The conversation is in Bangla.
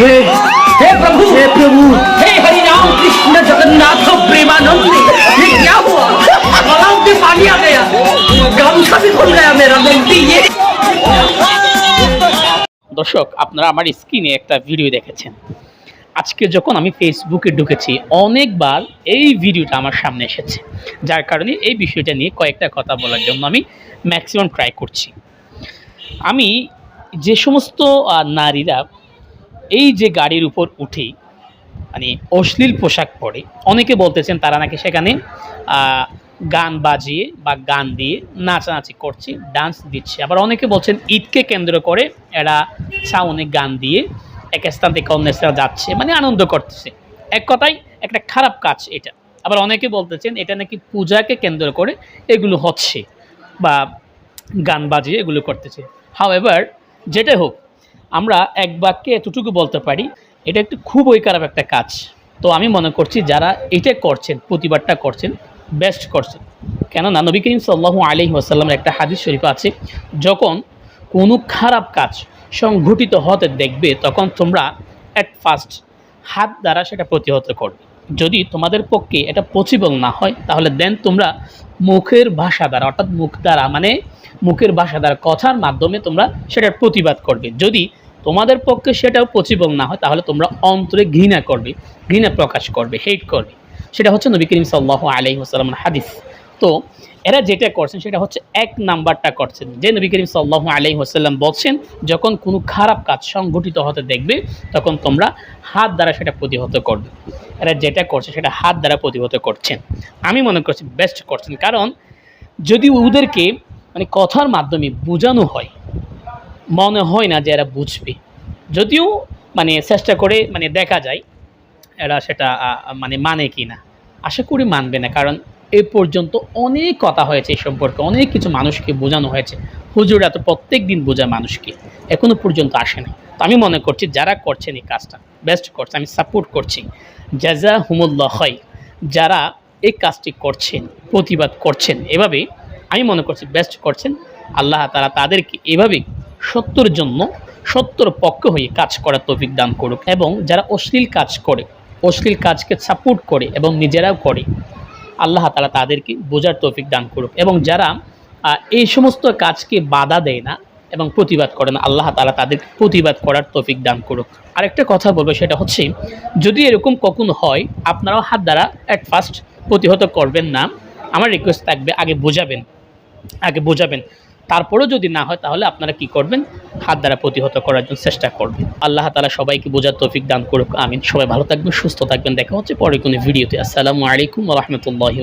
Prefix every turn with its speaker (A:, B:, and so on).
A: हे
B: हे प्रभु
A: हे प्रभु
B: हे हरि राम कृष्ण जगन्नाथ प्रेमानंद ये क्या हुआ गलाव में पानी आ गया गमछा भी खुल गया मेरा गलती ये
C: দর্শক আপনারা আমার স্ক্রিনে একটা ভিডিও দেখেছেন আজকে যখন আমি ফেসবুকে ঢুকেছি অনেকবার এই ভিডিওটা আমার সামনে এসেছে যার কারণে এই বিষয়টা নিয়ে কয়েকটা কথা বলার জন্য আমি ম্যাক্সিমাম ট্রাই করছি আমি যে সমস্ত আহ, নারীরা এই যে গাড়ির উপর উঠে মানে অশ্লীল পোশাক পরে, অনেকে বলতেছেন তারা নাকি সেখানে গান বাজিয়ে বা গান দিয়ে নাচানাচি করছে ডান্স দিচ্ছে। আবার অনেকে বলছেন ঈদকে কেন্দ্র করে এরা সাউনে গান দিয়ে এক স্থান থেকে অন্য স্থানে যাচ্ছে মানে আনন্দ করতেছে। এক কথায় একটা খারাপ কাজ এটা। আবার অনেকে বলতেছেন এটা নাকি পূজাকে কেন্দ্র করে এগুলো হচ্ছে বা গান বাজিয়ে এগুলো করতেছে। হাউ এভার যেটাই হোক আমরা এক বাক্যে এতটুকু বলতে পারি, এটা একটু খুবই খারাপ একটা কাজ। তো আমি মনে করছি যারা এটা করছেন, প্রতিবাদটা করছেন বেস্ট করছেন। কেননা নবী করিম সাল্লাহু আলি আসাল্লামের একটা হাদিস শরীফ আছে, যখন কোনো খারাপ কাজ সংঘটিত হতে দেখবে, তখন তোমরা অ্যাট ফার্স্ট হাত দ্বারা সেটা প্রতিহত করবে। যদি তোমাদের পক্ষে এটা পসিবল না হয়, তাহলে দেন তোমরা মুখের ভাষা দ্বারা অর্থাৎ মুখ দ্বারা মানে মুখের ভাষা দ্বারা কথার মাধ্যমে তোমরা সেটার প্রতিবাদ করবে। যদি তোমাদের পক্ষে সেটাও পসিবল না হয়, তাহলে তোমরা অন্তরে ঘৃণা করবে, ঘৃণা প্রকাশ করবে হেট করবে। সেটা হচ্ছে নবী করিম সাল্লাহ আলহিহসালাম হাদিস। তো এরা যেটা করছেন সেটা হচ্ছে এক নাম্বারটা করছেন। যে নবী করিম সাল্লাহ আলহি ওসাল্লাম বলছেন, যখন কোনো খারাপ কাজ সংঘটিত হতে দেখবে, তখন তোমরা হাত দ্বারা সেটা প্রতিহত করবে। এরা যেটা করছে সেটা হাত দ্বারা প্রতিহত করছেন। আমি মনে করছি বেস্ট করছেন, কারণ যদি ওদেরকে মানে কথার মাধ্যমে বোঝানো হয়, মনে হয় না যে এরা বুঝবে। যদিও মানে চেষ্টা করে মানে দেখা যায় এরা সেটা মানে মানে কি না আশা করি মানবে না, কারণ এ পর্যন্ত অনেক কথা হয়েছে এই সম্পর্কে, অনেক কিছু মানুষকে বোঝানো হয়েছে। হুজুরা তো প্রত্যেক দিন বোঝায় মানুষকে, এখনও পর্যন্ত আসে না তো আমি মনে করছি যারা করছেন এই কাজটা বেস্ট করছে, আমি সাপোর্ট করছি। জাজা হুমুল্লাহ হয় যারা এই কাজটি করছেন, প্রতিবাদ করছেন, এভাবে আমি মনে করছি বেস্ট করছেন। আল্লাহ তারা তাদেরকে এভাবে সত্যর জন্য সত্যর পক্ষ হয়ে কাজ করার তৌফিক দান করুক এবং যারা অশ্লীল কাজ করে, অশ্লীল কাজকে সাপোর্ট করে এবং নিজেরাও করে আল্লাহ তালা তাদেরকে বোঝার তৌফিক দান করুক। এবং যারা এই সমস্ত কাজকে বাধা দেয় না এবং প্রতিবাদ করেন আল্লাহ তালা তাদের প্রতিবাদ করার তৌফিক দান করুক। আরেকটা কথা বলব, সেটা হচ্ছে, যদি এরকম কখন হয়, আপনারাও হাত দ্বারা অ্যাট ফার্স্ট প্রতিহত করবেন না। আমার রিকোয়েস্ট থাকবে, আগে বোঝাবেন আগে বোঝাবেন। তারপরেও যদি না হয়, তাহলে আপনারা কি করবেন? হাত দ্বারা প্রতিহত করার জন্য চেষ্টা করবেন। আল্লাহ তালা সবাইকে বোঝার তৌফিক দান করুক। আমিন। সবাই ভালো থাকবেন, সুস্থ থাকবেন। দেখা হচ্ছে পরে কোনো ভিডিওতে। আসসালামু আলাইকুম রহমতুল্লাহ